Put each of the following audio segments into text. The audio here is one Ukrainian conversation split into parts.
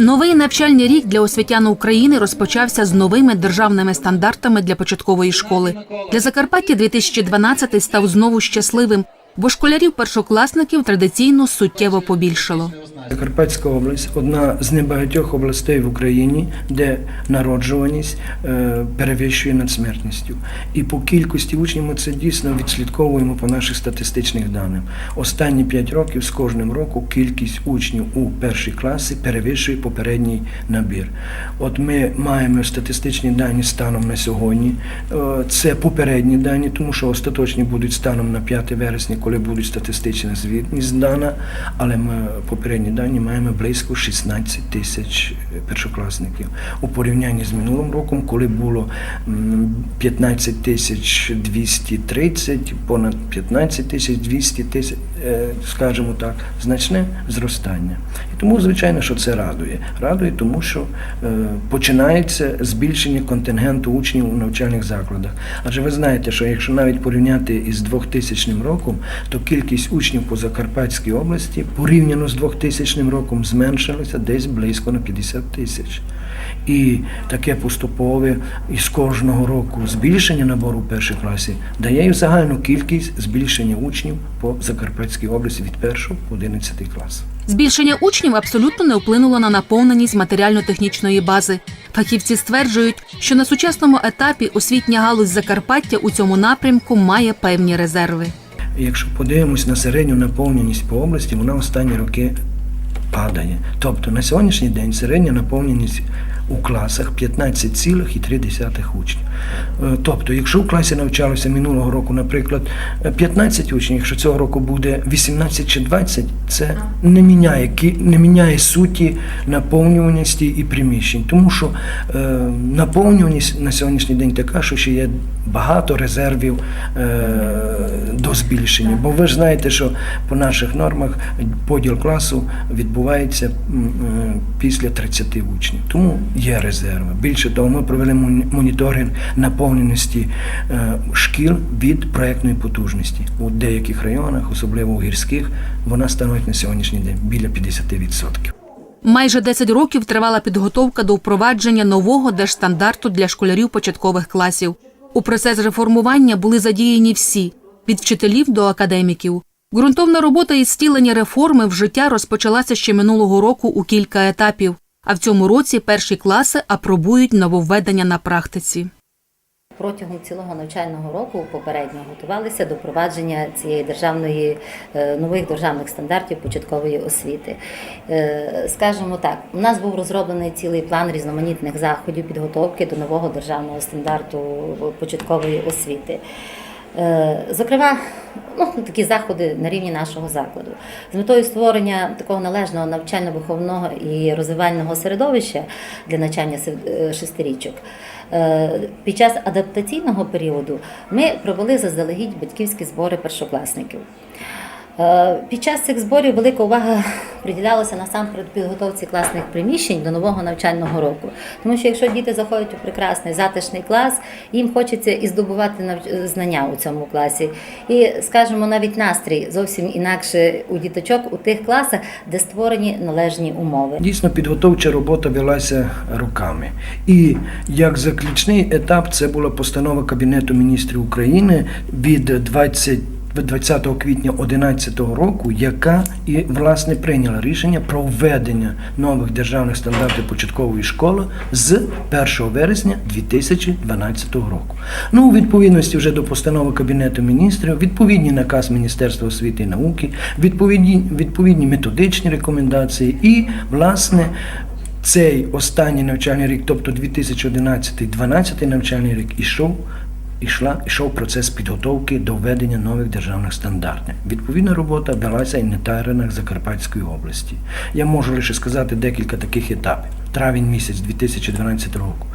Новий навчальний рік для освітян України розпочався з новими державними стандартами для початкової школи. Для Закарпаття 2012 став знову щасливим, бо школярів першокласників традиційно суттєво побільшало. Закарпатська область одна з небагатьох областей в Україні, де народжуваність е, перевищує над смертністю. І по кількості учнів ми це дійсно відслідковуємо по наших статистичних даних. Останні 5 років з кожним роком кількість учнів у першій класі перевищує попередній набір. От ми маємо статистичні дані станом на сьогодні. Е, Це попередні дані, тому що остаточні будуть станом на 5 вересня, коли буде статистична звітність дана, але ми попередні дані маємо близько 16 тисяч першокласників. У порівнянні з минулим роком, коли було м, 15 тисяч 230, понад 15 тисяч 200 тисяч, е, скажімо так, значне зростання. І тому, звичайно, що це радує. Радує, тому що е, починається збільшення контингенту учнів у навчальних закладах. Адже ви знаєте, що якщо навіть порівняти із 2000 роком, то кількість учнів по Закарпатській області порівняно з 2000 роком зменшилася десь близько на 50 тисяч. І таке поступове із кожного року збільшення набору в першій класі дає і загальну кількість збільшення учнів по Закарпатській області від 1 по 11 клас. Збільшення учнів абсолютно не вплинуло на наповненість матеріально-технічної бази. Фахівці стверджують, що на сучасному етапі освітня галузь Закарпаття у цьому напрямку має певні резерви. Якщо подивимось на середню наповненість по області, вона останні роки падає. Тобто на сьогоднішній день середня наповненість у класах 15,3 учнів. Е, Тобто, якщо в класі навчалося минулого року, наприклад, е, 15 учнів, якщо цього року буде 18 чи 20, це не міняє, не міняє суті наповнюваності і приміщень. Тому що е, наповнюваність на сьогоднішній день така, що ще є багато резервів е, до збільшення. Бо ви ж знаєте, що по наших нормах поділ класу відбувається е, після 30 учнів. Тому є резерви. Більше того, ми провели моніторинг наповненості е, шкіл від проектної потужності. У деяких районах, особливо у гірських, вона становить на сьогоднішній день біля 50%. Майже 10 років тривала підготовка до впровадження нового держстандарту для школярів початкових класів. У процес реформування були задіяні всі від вчителів до академіків. Ґрунтовна робота із стілення реформи в життя розпочалася ще минулого року у кілька етапів. А в цьому році перші класи апробують нововведення на практиці. Протягом цілого навчального року попередньо готувалися до впровадження цієї державної е, нових державних стандартів початкової освіти. Е, Скажімо так, у нас був розроблений цілий план різноманітних заходів підготовки до нового державного стандарту початкової освіти. Е, Зокрема, ну, такі заходи на рівні нашого закладу з метою створення такого належного навчально-виховного і розвивального середовища для навчання е, шестирічок. Е, Під час адаптаційного періоду ми провели заздалегідь батьківські збори першокласників. Е, Під час цих зборів велика увага приділялася насамперед підготовці класних приміщень до нового навчального року. Тому що якщо діти заходять у прекрасний затишний клас, їм хочеться і здобувати знання у цьому класі. І, скажімо, навіть настрій зовсім інакше у діточок у тих класах, де створені належні умови. Дійсно, підготовча робота велася роками. І як заключний етап це була постанова Кабінету міністрів України від 20 20 квітня 2011 року, яка і власне прийняла рішення про введення нових державних стандартів початкової школи з 1 вересня 2012 року. Ну, у відповідності вже до постанови Кабінету міністрів, відповідні наказ Міністерства освіти і науки, відповідні, відповідні методичні рекомендації і, власне, цей останній навчальний рік, тобто 2011-2012 навчальний рік, ішов. Ішла, ішов процес підготовки до введення нових державних стандартів. Відповідна робота велася і на теренах Закарпатської області. Я можу лише сказати декілька таких етапів. Травень місяць 2012 року.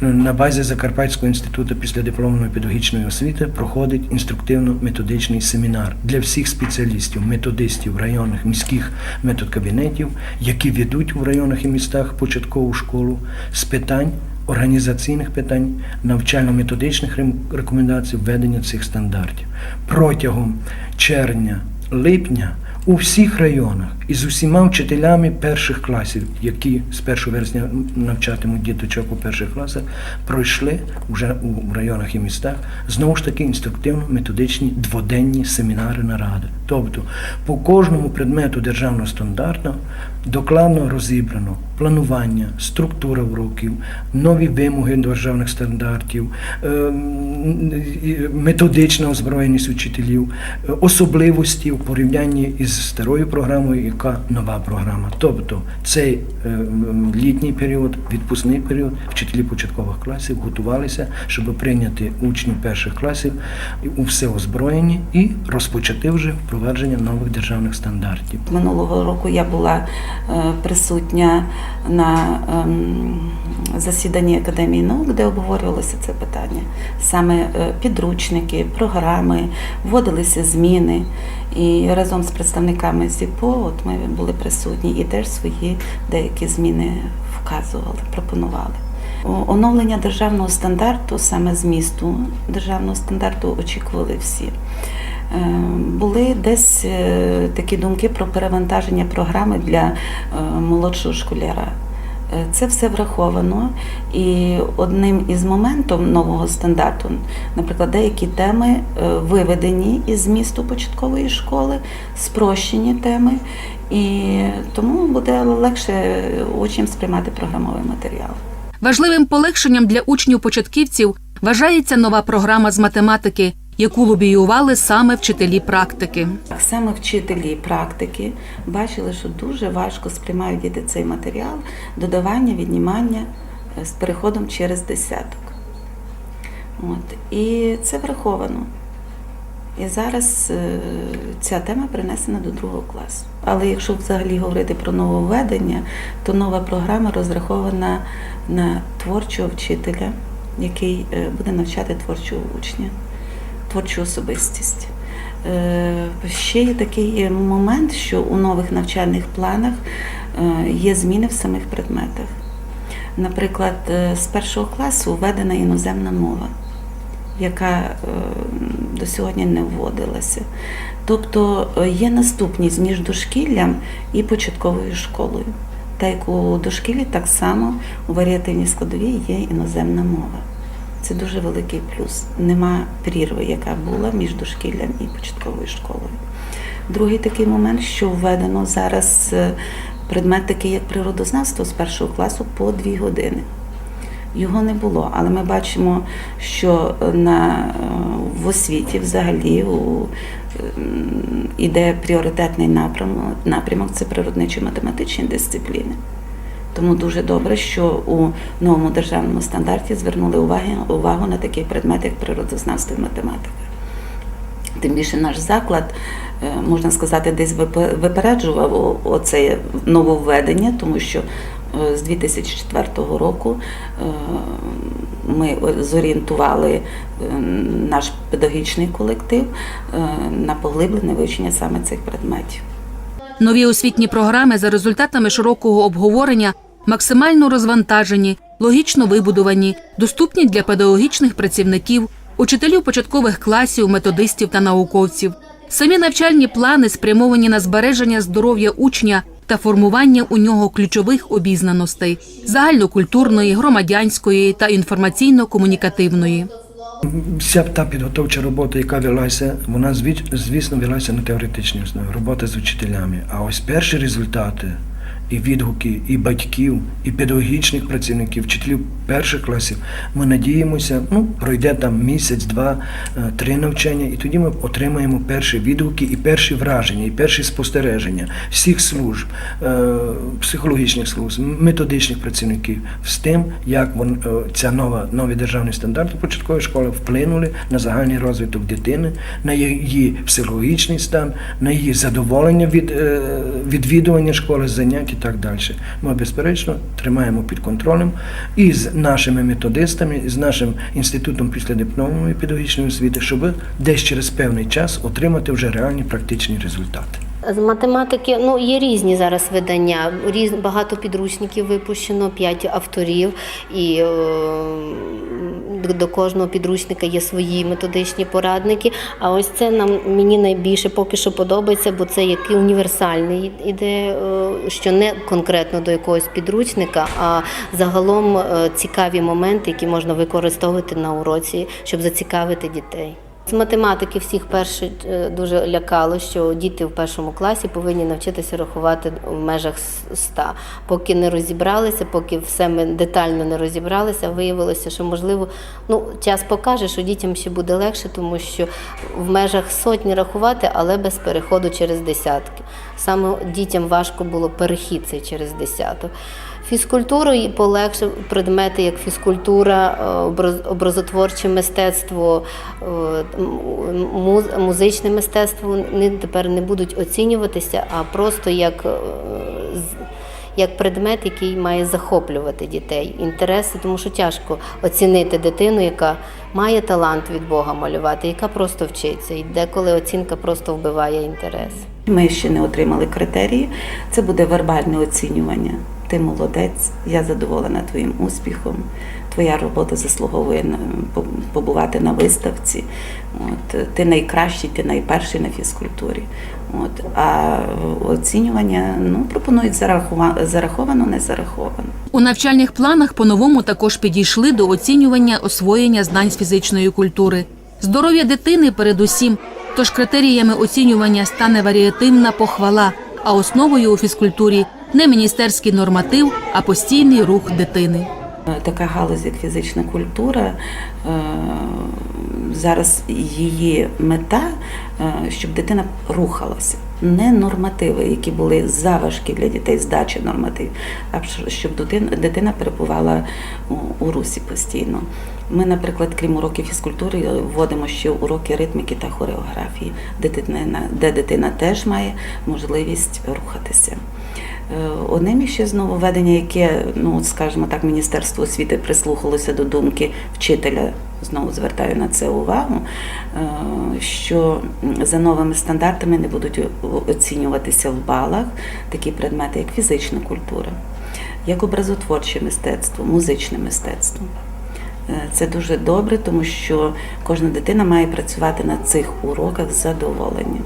На базі Закарпатського інституту післядипломної педагогічної освіти проходить інструктивно-методичний семінар для всіх спеціалістів, методистів районних міських методкабінетів, які ведуть у районах і містах початкову школу з питань організаційних питань, навчально-методичних рекомендацій введення цих стандартів. Протягом червня-липня у всіх районах і з усіма вчителями перших класів, які з 1 вересня навчатимуть діточок у перших класах, пройшли вже у районах і містах знову ж таки інструктивно-методичні дводенні семінари наради. Тобто по кожному предмету державного стандарту докладно розібрано планування, структура уроків, нові вимоги державних стандартів, ем, методична озброєність учителів, особливості в порівнянні із старою програмою, яка нова програма. Тобто цей е, літній період, відпускний період, вчителі початкових класів готувалися, щоб прийняти учнів перших класів у все озброєні і розпочати вже впровадження нових державних стандартів. Минулого року я була е, присутня на ем, засіданні Академії наук, де обговорювалося це питання. Саме е, підручники, програми, вводилися зміни. І разом з представниками СІПО от ми були присутні і теж свої деякі зміни вказували, пропонували. Оновлення державного стандарту, саме змісту державного стандарту, очікували всі. Е, Були десь е, такі думки про перевантаження програми для е, молодшого школяра. Це все враховано, і одним із моментів нового стандарту, наприклад, деякі теми виведені із змісту початкової школи, спрощені теми, і тому буде легше учням сприймати програмовий матеріал. Важливим полегшенням для учнів-початківців вважається нова програма з математики, яку лобіювали саме вчителі практики. Саме вчителі практики бачили, що дуже важко сприймають діти цей матеріал, додавання, віднімання е, з переходом через десяток. От. І це враховано. І зараз е, ця тема принесена до другого класу. Але якщо взагалі говорити про нововведення, то нова програма розрахована на творчого вчителя, який е, буде навчати творчого учня, творчу особистість. Е, Ще є такий момент, що у нових навчальних планах е, є зміни в самих предметах. Наприклад, е, з першого класу введена іноземна мова, яка е, до сьогодні не вводилася. Тобто е, є наступність між дошкіллям і початковою школою. Та як у дошкіллі, так само у варіативній складовій є іноземна мова. Це дуже великий плюс. Нема прірви, яка була між дошкіллям і початковою школою. Другий такий момент, що введено зараз е, предмет такий, як природознавство з першого класу по дві години. Його не було, але ми бачимо, що на, е, в освіті взагалі у, іде пріоритетний напрямок, напрямок це природничо-математичні дисципліни. Тому дуже добре, що у новому державному стандарті звернули уваги, увагу на такий предмет, як природознавство і математика. Тим більше наш заклад, е, можна сказати, десь випереджував оце нововведення, тому що е, з 2004 року е, ми зорієнтували наш педагогічний колектив на поглиблене вивчення саме цих предметів. Нові освітні програми за результатами широкого обговорення максимально розвантажені, логічно вибудовані, доступні для педагогічних працівників, учителів початкових класів, методистів та науковців. Самі навчальні плани спрямовані на збереження здоров'я учня та формування у нього ключових обізнаностей загальнокультурної, громадянської та інформаційно-комунікативної. Вся та підготовча робота, яка велася, вона зві- звісно велася на теоретичній основі, робота з вчителями. А ось перші результати і відгуки, і батьків, і педагогічних працівників, вчителів перших класів, ми надіємося, ну, пройде там місяць, два, е, три навчання, і тоді ми отримаємо перші відгуки і перші враження, і перші спостереження всіх служб, е, психологічних служб, методичних працівників з тим, як вон, е, ця нова нові державні стандарти початкової школи вплинули на загальний розвиток дитини, на її психологічний стан, на її задоволення від відвідування школи, занять і так далі. Ми, безперечно, тримаємо під контролем і з нашими методистами, і з нашим інститутом післядипломної педагогічної освіти, щоб десь через певний час отримати вже реальні практичні результати. З математики ну є різні зараз видання. Різ багато підручників випущено, п'ять авторів, і е, до кожного підручника є свої методичні порадники. А ось це нам мені найбільше поки що подобається, бо це який універсальний іде, е, що не конкретно до якогось підручника, а загалом е, цікаві моменти, які можна використовувати на уроці, щоб зацікавити дітей. З математики всіх перше е, дуже лякало, що діти в першому класі повинні навчитися рахувати в межах с- ста. Поки не розібралися, поки все ми детально не розібралися, виявилося, що можливо, ну час покаже, що дітям ще буде легше, тому що в межах сотні рахувати, але без переходу через десятки. Саме дітям важко було перехід цей через десяток. Фізкультурою полегше предмети, як фізкультура, е, образ- образотворче мистецтво, е, музичне мистецтво вони тепер не будуть оцінюватися, а просто як, е, як предмет, який має захоплювати дітей, інтереси, тому що тяжко оцінити дитину, яка має талант від Бога малювати, яка просто вчиться. І деколи оцінка просто вбиває інтерес. Ми ще не отримали критерії. Це буде вербальне оцінювання. Ти молодець, я задоволена твоїм успіхом. Твоя робота заслуговує побувати на виставці. От ти найкращий, ти найперший на фізкультурі. От а оцінювання ну пропонують зараховано, не зараховано. У навчальних планах по-новому також підійшли до оцінювання освоєння знань з фізичної культури. Здоров'я дитини передусім. Тож критеріями оцінювання стане варіативна похвала, а основою у фізкультурі не міністерський норматив, а постійний рух дитини. Така галузь, як фізична культура, е, зараз її мета, е, щоб дитина рухалася. Не нормативи, які були заважкі для дітей, здачі нормативів, а щоб дитина, перебувала у, русі постійно. Ми, наприклад, крім уроків фізкультури, вводимо ще уроки ритміки та хореографії, де дитина теж має можливість рухатися. Е, Одним іще з нововведення, яке, ну скажімо так, Міністерство освіти прислухалося до думки вчителя, знову звертаю на це увагу, е, що за новими стандартами не будуть оцінюватися в балах такі предмети, як фізична культура, як образотворче мистецтво, музичне мистецтво. Е, Це дуже добре, тому що кожна дитина має працювати на цих уроках з задоволенням.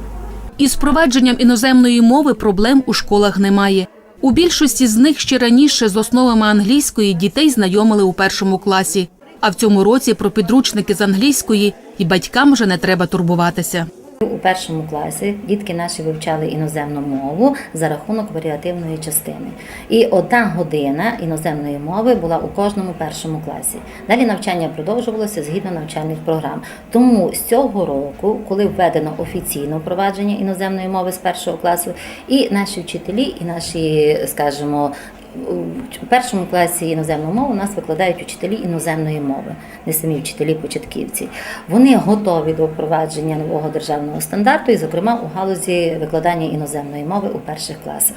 Із впровадженням іноземної мови проблем у школах немає. У більшості з них ще раніше з основами англійської дітей знайомили у першому класі. А в цьому році про підручники з англійської і батькам вже не треба турбуватися. У першому класі дітки наші вивчали іноземну мову за рахунок варіативної частини. І одна година іноземної мови була у кожному першому класі. Далі навчання продовжувалося згідно навчальних програм. Тому з цього року, коли введено офіційно впровадження іноземної мови з першого класу, і наші вчителі, і наші, скажімо, у першому класі іноземну мову у нас викладають учителі іноземної мови, не самі вчителі початківці. Вони готові до впровадження нового державного стандарту, і, зокрема, у галузі викладання іноземної мови у перших класах.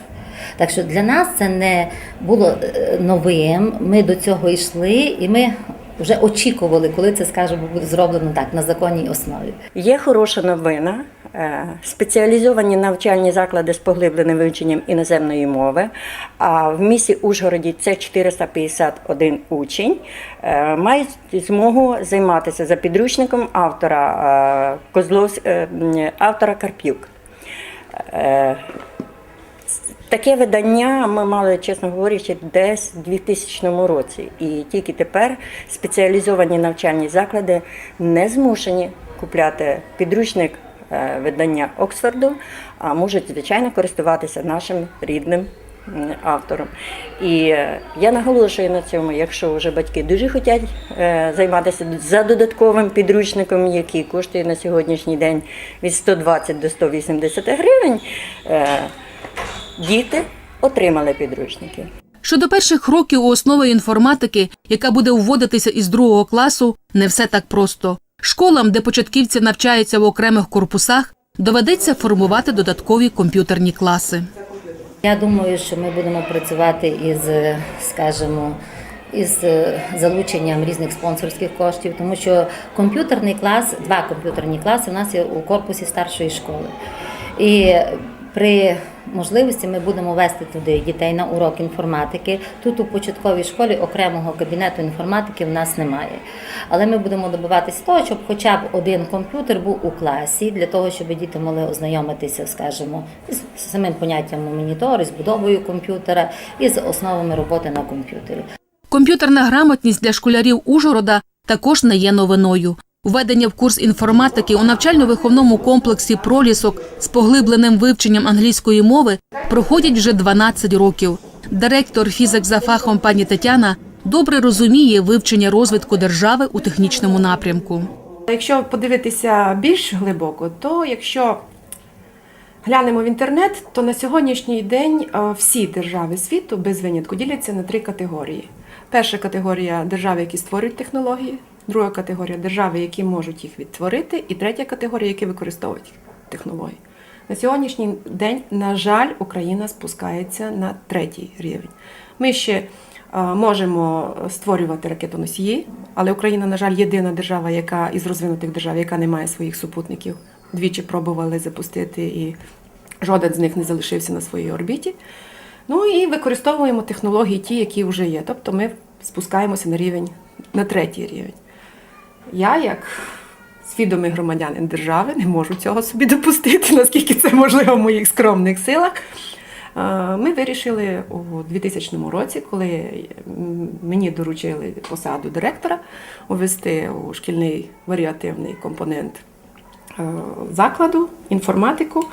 Так що для нас це не було е, новим. Ми до цього йшли, і ми вже очікували, коли це скажімо, буде зроблено так на законній основі. Є хороша новина. Е, Спеціалізовані навчальні заклади з поглибленим вивченням іноземної мови. А в місті Ужгороді це 451 учень. е, Мають змогу займатися за підручником автора е, Козлов, автора Карпюк. Таке видання ми мали, чесно говорячи, десь у 2000 році. І тільки тепер спеціалізовані навчальні заклади не змушені купляти підручник видання Оксфорду, а можуть, звичайно, користуватися нашим рідним автором. І е, я наголошую на цьому, якщо вже батьки дуже хочуть е, займатися за додатковим підручником, який коштує на сьогоднішній день від 120 до 180 гривень. е, Діти отримали підручники. Щодо перших років у основи інформатики, яка буде вводитися із другого класу, не все так просто. Школам, де початківці навчаються в окремих корпусах, доведеться формувати додаткові комп'ютерні класи. Я думаю, що ми будемо працювати із, скажімо, із е, залученням різних спонсорських коштів, тому що комп'ютерний клас, два комп'ютерні класи у нас є у корпусі старшої школи. І При можливості ми будемо вести туди дітей на урок інформатики. Тут у початковій школі окремого кабінету інформатики в нас немає. Але ми будемо добиватися того, щоб хоча б один комп'ютер був у класі, для того, щоб діти могли ознайомитися, скажімо, з самим поняттям монітори, з будовою комп'ютера і з основами роботи на комп'ютері. Комп'ютерна грамотність для школярів Ужгорода також не є новиною. Введення в курс інформатики у навчально-виховному комплексі пролісок з поглибленим вивченням англійської мови проходять вже 12 років. Директор фізик за фахом пані Тетяна добре розуміє вивчення розвитку держави у технічному напрямку. Якщо подивитися більш глибоко, то якщо глянемо в інтернет, то на сьогоднішній день е, всі держави світу без винятку діляться на три категорії. Перша категорія держави, які створюють технології, друга категорія держави, які можуть їх відтворити, і третя категорія, які використовують технології. На сьогоднішній день, на жаль, Україна спускається на третій рівень. Ми ще е, можемо створювати ракетоносії, але Україна, на жаль, єдина держава, яка із розвинутих держав, яка не має своїх супутників. Двічі пробували запустити, і жоден з них не залишився на своїй орбіті. Ну і використовуємо технології ті, які вже є. Тобто ми спускаємося на рівень, на третій рівень. Я, як свідомий громадянин держави, не можу цього собі допустити, наскільки це можливо в моїх скромних силах. Е, Ми вирішили у 2000 році, коли мені доручили посаду директора, увести у шкільний варіативний компонент закладу інформатику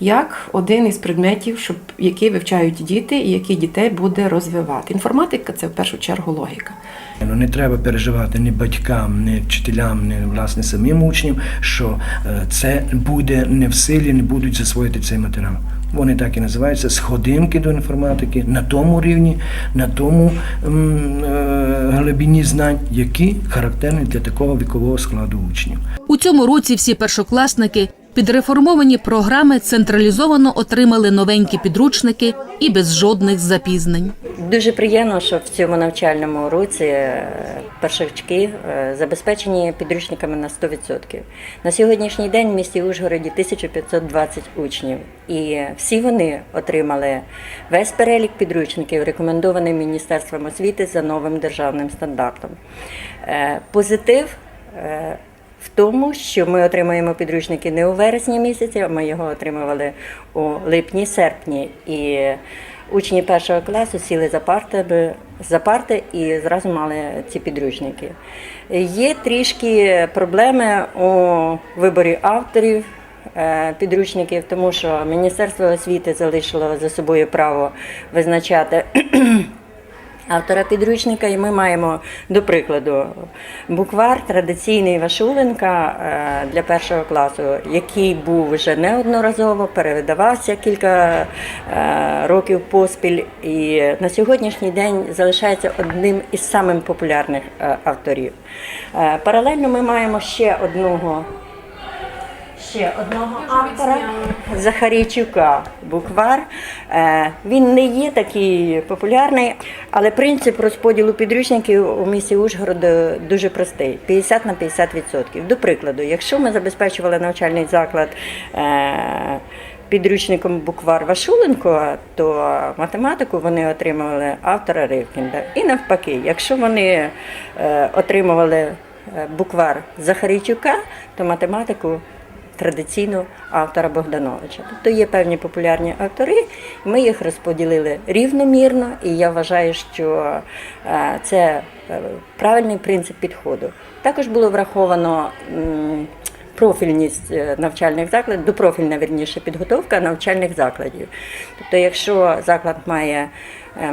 як один із предметів, щоб, який вивчають діти і які дітей буде розвивати. Інформатика це в першу чергу логіка. Ну, не треба переживати ні батькам, ні вчителям, ні власне самим учням, що е, це буде не в силі, не будуть засвоїти цей матеріал. Вони так і називаються сходинки до інформатики на тому рівні, на тому е, глибині знань, які характерні для такого вікового складу учнів. У цьому році всі першокласники під реформовані програми централізовано отримали новенькі підручники і без жодних запізнень. Дуже приємно, що в цьому навчальному році е, е, забезпечені підручниками на 100%. На сьогоднішній день в місті Ужгороді 1520 учнів, і всі вони отримали весь перелік підручників, рекомендований Міністерством освіти за новим державним стандартом. Е, Позитив. В тому, що ми отримаємо підручники не у вересні місяці, а ми його отримували у липні-серпні. І учні першого класу сіли за партами, за парти і зразу мали ці підручники. Є трішки проблеми у виборі авторів. е, Підручників, тому що Міністерство освіти залишило за собою право визначати автора підручника, і ми маємо, до прикладу, буквар традиційний Вашуленка е, для першого класу, який був вже неодноразово, перевидавався кілька е, років поспіль, і на сьогоднішній день залишається одним із самих популярних е, авторів. Паралельно ми маємо ще одного. Ще одного автора Захарійчука буквар. Е, Він не є такий популярний, але принцип розподілу підручників у місті Ужгороду дуже простий: 50 на 50%. До прикладу, якщо ми забезпечували навчальний заклад. е, Підручником буквар Вашуленко, то математику вони отримували автора Ривкінда. І навпаки, якщо вони е, отримували е, буквар Захарійчука, то математику традиційно автора Богдановича. Тобто є певні популярні автори, ми їх розподілили рівномірно, і я вважаю, що е, це е, правильний принцип підходу. Також було враховано. Профільність е, навчальних закладів, допрофільна вірніше підготовка навчальних закладів. Тобто, якщо заклад має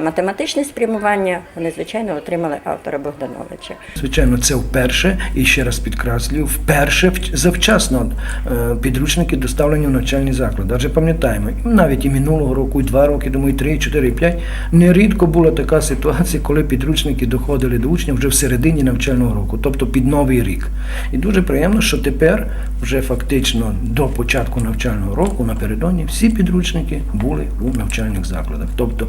математичне спрямування, вони звичайно отримали автора Богдановича. Звичайно, це вперше, і ще раз підкреслюю, вперше вч- завчасно е, підручники доставлені в навчальні заклади. Адже пам'ятаємо, навіть і минулого року, і два роки, думаю, і три, і чотири, і п'ять, нерідко була така ситуація, коли підручники доходили до учнів вже в середині навчального року, тобто під новий рік. І дуже приємно, що тепер вже фактично до початку навчального року напередодні всі підручники були у навчальних закладах. Тобто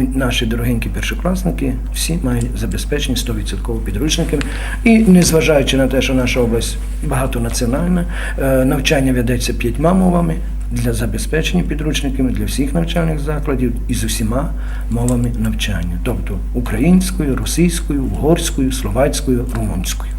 ю- наші дорогенькі першокласники всі мають забезпечені 100% підручниками. І незважаючи на те, що наша область багатонаціональна, е, навчання ведеться п'ятьма мовами, для забезпечення підручниками для всіх навчальних закладів і з усіма мовами навчання, тобто українською, російською, угорською, словацькою, румунською.